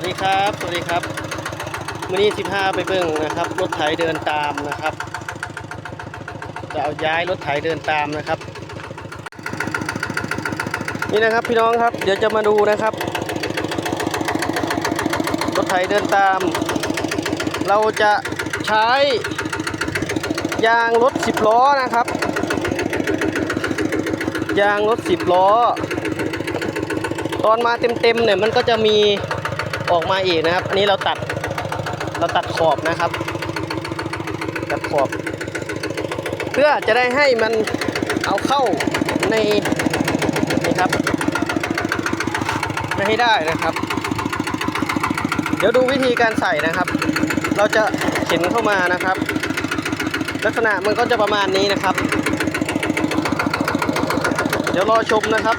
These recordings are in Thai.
วัสดีครับ สวัสดีครับมื้อนี้สิบห้าไปเบิ่งนะครับ รถไถเดินตามนะครับ จะเอาย้ายรถไถเดินตามนะครับ นี่นะครับพี่น้องครับ เดี๋ยวจะมาดูนะครับ รถไถเดินตาม เราจะใช้ยางรถสิบล้อนะครับ ยางรถสิบล้อ ตอนมาเต็มๆเนี่ยมันก็จะมี ออกมาอีกนะครับ อันนี้เราตัดเราตัดขอบนะครับ ตัดขอบ เพื่อจะได้ให้มันเอาเข้าในนี่ครับให้ได้นะครับ เดี๋ยวดูวิธีการใส่นะครับ เราจะเข็นเข้ามานะครับ ลักษณะมันก็จะประมาณนี้นะครับ เดี๋ยวรอชมนะครับ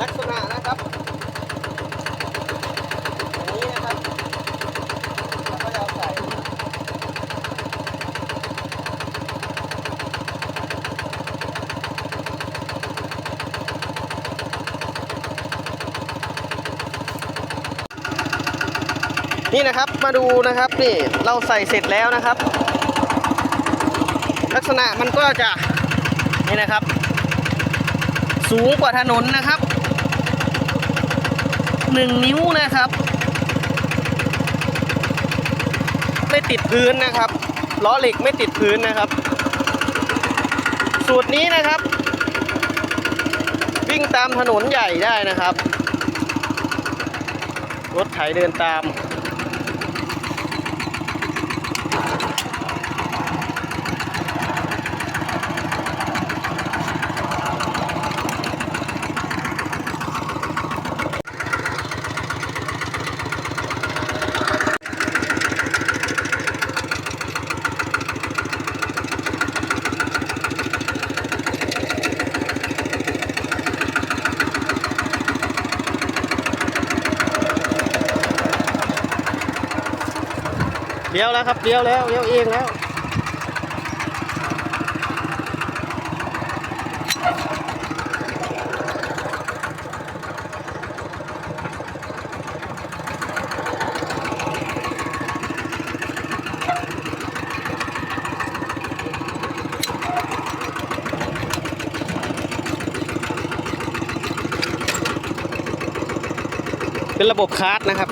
ลักษณะนะครับนี้นะครับเราก็จะใส่นี่นะครับมาดูนะครับนี่เราใส่เสร็จแล้วนะครับ ลักษณะมันก็จะนี่นะครับ สูงกว่าถนนนะครับ หนึ่งนิ้วนะครับ ไม่ติดพื้นนะครับล้อเหล็กไม่ติดพื้นนะครับ สูตรนี้นะครับ วิ่งตามถนนใหญ่ได้นะครับ รถไถเดินตาม เลี้ยวแล้วครับเลี้ยวแล้วเลี้ยวเองแล้วเป็นระบบคาร์ดนะครับ